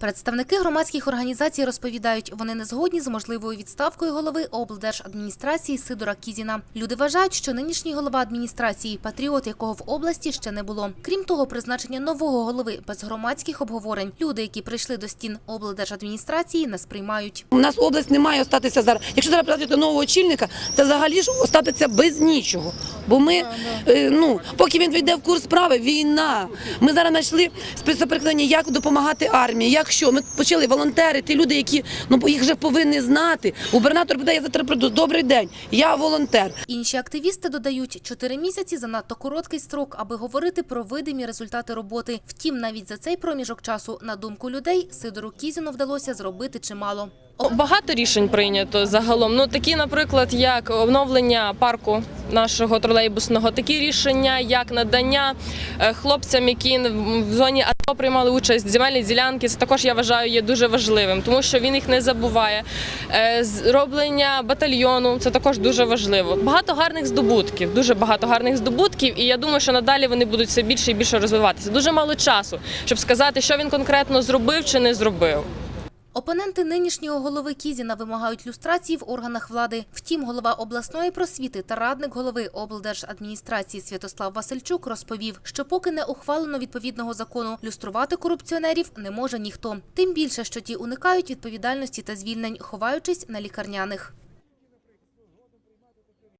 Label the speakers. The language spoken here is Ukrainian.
Speaker 1: Представники громадських організацій розповідають, вони не згодні з можливою відставкою голови облдержадміністрації Сидора Кізіна. Люди вважають, що нинішній голова адміністрації патріот, якого в області ще не було. Крім того, призначення нового голови без громадських обговорень. Люди, які прийшли до стін облдержадміністрації, не сприймають.
Speaker 2: У нас область не має остатися зараз. Якщо зараз працювати нового очільника, це взагалі ж остатися без нічого. Бо ми, е, ну, поки він війде в курс справи, війна. Ми зараз знайшли спецоприкладення, як допомагати армії, як що. Ми почали волонтери, ті люди, які ну їх вже повинні знати. Губернатор буде, я завтра прийду. Добрий день, я волонтер.
Speaker 1: Інші активісти додають, чотири місяці занадто короткий строк, аби говорити про видимі результати роботи. Втім, навіть за цей проміжок часу, на думку людей, Сидору Кізіну вдалося зробити чимало.
Speaker 3: Багато рішень прийнято загалом. Ну такі, наприклад, як оновлення парку нашого тролейбусного, такі рішення, як надання е, хлопцям, які в зоні АТО приймали участь, земельні ділянки. Це також я вважаю є дуже важливим, тому що він їх не забуває. Е, Зроблення батальйону це також дуже важливо. Багато гарних здобутків, дуже багато гарних здобутків, і я думаю, що надалі вони будуть все більше і більше розвиватися. Дуже мало часу, щоб сказати, що він конкретно зробив чи не зробив.
Speaker 1: Опоненти нинішнього голови Кізіна вимагають люстрації в органах влади. Втім, голова обласної просвіти та радник голови облдержадміністрації Святослав Васильчук розповів, що поки не ухвалено відповідного закону, люструвати корупціонерів не може ніхто. Тим більше, що ті уникають відповідальності та звільнень, ховаючись на лікарняних.